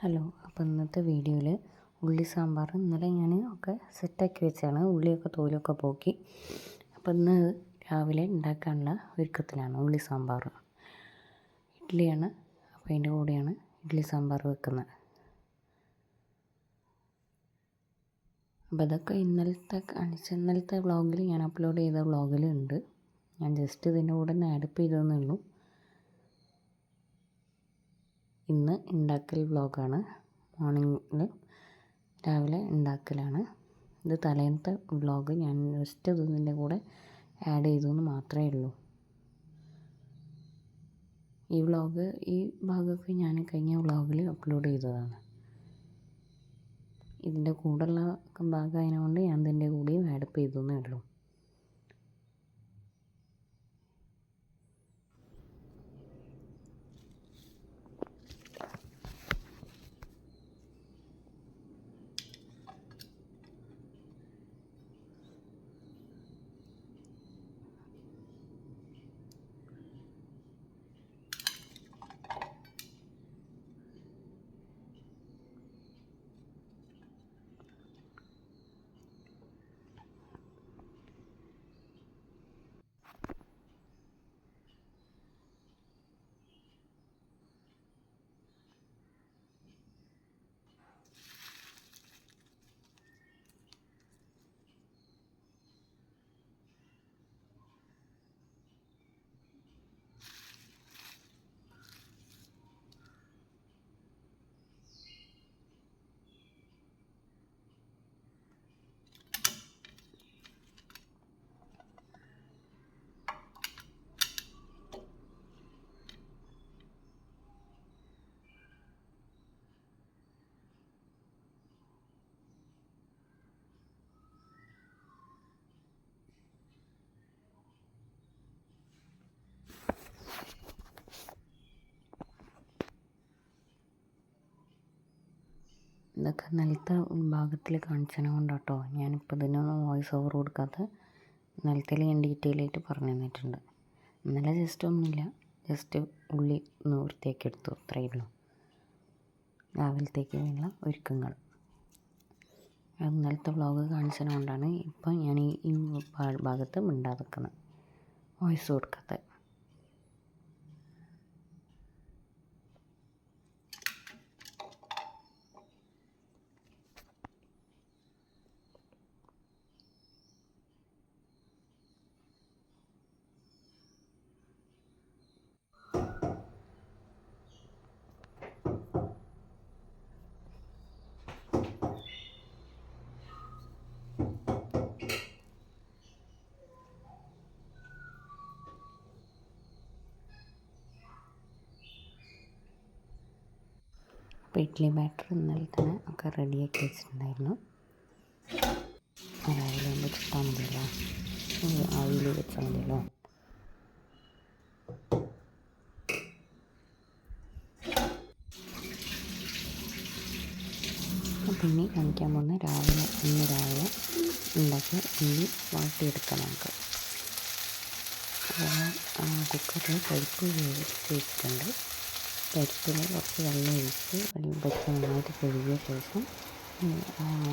Hello അപ്പോൾ ഇന്നത്തെ വീഡിയോയിൽ ഉള്ളി സാമ്പാർ ഇന്നലെ ഞാൻ ഒക്കെ സെറ്റാക്കി വെച്ചാണ്. ഉള്ളിയൊക്കെ തോലൊക്കെ പോക്കി. അപ്പോൾ ഇന്ന് രാവിലെ ഉണ്ടാക്കാനുള്ള ഒരുക്കത്തിലാണ് ഉള്ളി സാമ്പാർ. ഇഡ്ഡലിയാണ് അപ്പോൾ അതിന്റെ കൂടെയാണ് ഇഡ്ഡലി സാമ്പാർ വെക്കുന്നത്. അപ്പോൾ അതൊക്കെ ഇന്നലത്തെ കാണിച്ച ഇന്നലത്തെ വ്ളോഗിൽ ഞാൻ അപ്ലോഡ് ചെയ്ത വ്ളോഗിലുണ്ട് ഞാൻ ജസ്റ്റ് ഇതിന്റെ കൂടെ ഒന്ന് ആഡപ്പ് ചെയ്തതെന്നേ ഉള്ളൂ. ഇന്ന് ഉണ്ടാക്കൽ വ്ളോഗാണ്. മോർണിംഗിൽ രാവിലെ ഉണ്ടാക്കലാണ് ഇത് തലേന്നത്തെ വ്ളോഗ്. ഞാൻ ജസ്റ്റ് ഇതിന്റെ കൂടെ ആഡ് ചെയ്തു എന്ന് മാത്രമേ ഉള്ളൂ. ഈ വ്ളോഗ് ഈ ഭാഗമൊക്കെ ഞാൻ കഴിഞ്ഞ വ്ളോഗിൽ അപ്ലോഡ് ചെയ്തതാണ്. ഇതിന്റെ കൂടെയുള്ള ഭാഗമായതുകൊണ്ട് ഞാൻ ഇതിന്റെ കൂടെയും ആഡപ്പ് ചെയ്തു എന്നേ ഉള്ളൂ. ഇതൊക്കെ നിലത്തെ ഭാഗത്തിൽ കാണിച്ചത് കൊണ്ടാട്ടോ. ഞാനിപ്പോൾ ഇതിനൊന്നും വോയിസ് ഓവർ കൊടുക്കാത്ത നിലത്തിൽ ഞാൻ ഡീറ്റെയിൽ ആയിട്ട് പറഞ്ഞു തന്നിട്ടുണ്ട്. ഇന്നലെ ജസ്റ്റ് ഒന്നുമില്ല. ജസ്റ്റ് ഉള്ളി ഒന്ന് വൃത്തിയാക്കി എടുത്തു അത്രയേ ഉള്ളൂ. രാവിലത്തേക്ക് ഉള്ള ഒരുക്കങ്ങൾ. ഇന്നലത്തെ വ്ളോഗ് കാണിച്ചത് കൊണ്ടാണ് ഇപ്പം ഞാൻ ഈ ഭാഗത്ത് ഭാഗത്ത് മിണ്ടാതിക്കുന്നത് വോയിസ് കൊടുക്കാത്തത് അപ്പോൾ ഇഡ്ഡലി ബാറ്റർ ഇന്നലെ തന്നെ ഒക്കെ റെഡിയാക്കി വെച്ചിട്ടുണ്ടായിരുന്നു. രാവിലെ ഒന്ന് ചുട്ടാൽ മതിയല്ലോ. ആവിയിൽ വെച്ചാൽ മതിയല്ലോ. പിന്നെ കാണിക്കാൻ പോകുന്ന രാവിലെ ഇന്ന് രാവിലെ ഉണ്ടാക്കി ഇനി വാട്ടിയെടുക്കാം നമുക്ക്. കുക്കറിൽ പരിപ്പ് വേവിച്ച് വെച്ചിട്ടുണ്ട് പരിപ്പിൽ കുറച്ച് വെള്ളം ഒഴിച്ച് വെള്ളം പരിപ്പ് നന്നായിട്ട് കഴുകിയ ശേഷം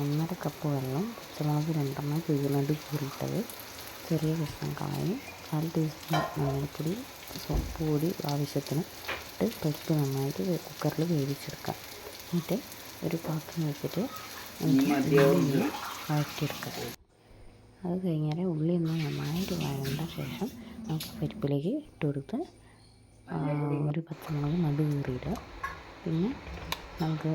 ഒന്നര കപ്പ് വെള്ളം പച്ചമുളക് രണ്ടെണ്ണം കുരുമുളക് കീറിയിട്ടത് ചെറിയ കഷ്ണം കായും കാൽ ടീസ്പൂൺ മഞ്ഞൾപ്പൊടി സോപ്പ് പൊടി ആവശ്യത്തിന് ഇട്ട് പരിപ്പ് നന്നായിട്ട് കുക്കറിൽ വേവിച്ചെടുക്കാം. എന്നിട്ട് ഒരു പാത്രം വെച്ചിട്ട് വഴറ്റിയെടുക്കാം. അത് കഴിഞ്ഞാൽ ഉള്ളി ഒന്ന് നന്നായിട്ട് വഴണ്ട ശേഷം നമുക്ക് പരിപ്പിലേക്ക് ഇട്ട് കൊടുത്ത് ഒരു പച്ചമുളക് നടു കീറിയിടുക പിന്നെ നമുക്ക്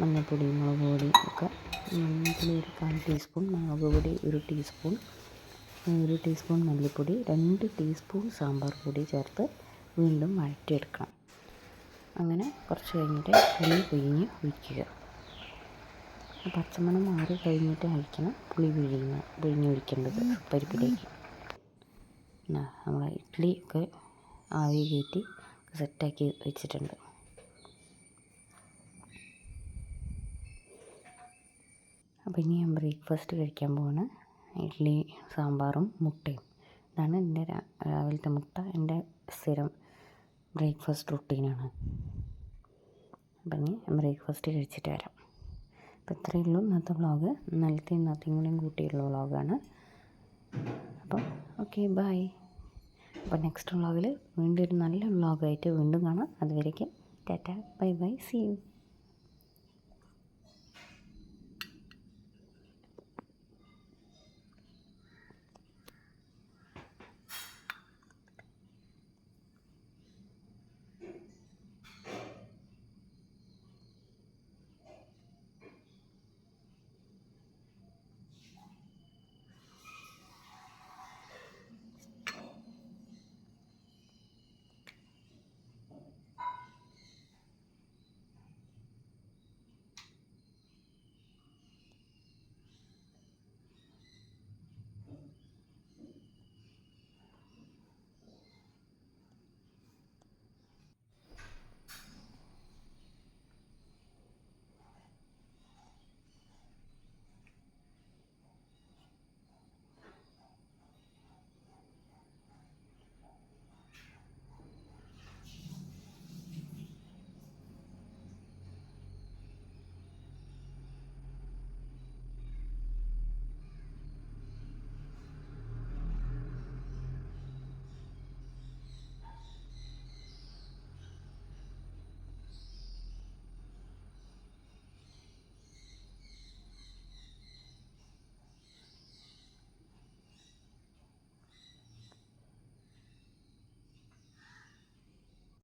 മഞ്ഞൾപ്പൊടി മുളക് പൊടി ഒക്കെ മഞ്ഞൾപ്പൊടി ഒരു കാൽ ടീസ്പൂൺ മുളക് പൊടി ഒരു ടീസ്പൂൺ ഒരു ടീസ്പൂൺ മല്ലിപ്പൊടി രണ്ട് ടീസ്പൂൺ സാമ്പാർ പൊടി ചേർത്ത് വീണ്ടും വഴറ്റിയെടുക്കണം. അങ്ങനെ കുറച്ച് കഴിഞ്ഞിട്ട് പുളി പിഴിഞ്ഞ് ഒഴിക്കുക. പച്ചമണം മാറി കഴിഞ്ഞിട്ട് അഴിക്കണം പുളി പിഴിഞ്ഞ് ഒഴിക്കേണ്ടത് പരിപ്പിലേക്ക്. നമ്മളെ ഇഡ്ഡലി ഒക്കെ ആവി കയറ്റി സെറ്റാക്കി വെച്ചിട്ടുണ്ട്. അപ്പോൾ ഇനി ഞാൻ ബ്രേക്ക്ഫാസ്റ്റ് കഴിക്കാൻ പോവാണ്. ഇഡ്ഡലി സാമ്പാറും മുട്ടയും. ഇതാണ് എന്റെ രാവിലത്തെ മുട്ട. എന്റെ സ്ഥിരം ബ്രേക്ക്ഫാസ്റ്റ് റുട്ടീനാണ്. അപ്പം ഇനി ബ്രേക്ക്ഫാസ്റ്റ് കഴിച്ചിട്ട് വരാം. അപ്പോൾ ഇത്രയേ ഉള്ളൂ ഇന്നത്തെ വ്ളോഗ്. ഇന്നലത്തെ ഇന്നത്തെയും കൂടെയും കൂട്ടിയുള്ള വ്ളോഗാണ്. അപ്പം ഓക്കെ ബൈ. അപ്പോൾ നെക്സ്റ്റ് വ്ളോഗിൽ വീണ്ടും ഒരു നല്ല വ്ളോഗായിട്ട് വീണ്ടും കാണാം. അതുവരേക്കും ta ta bye bye see you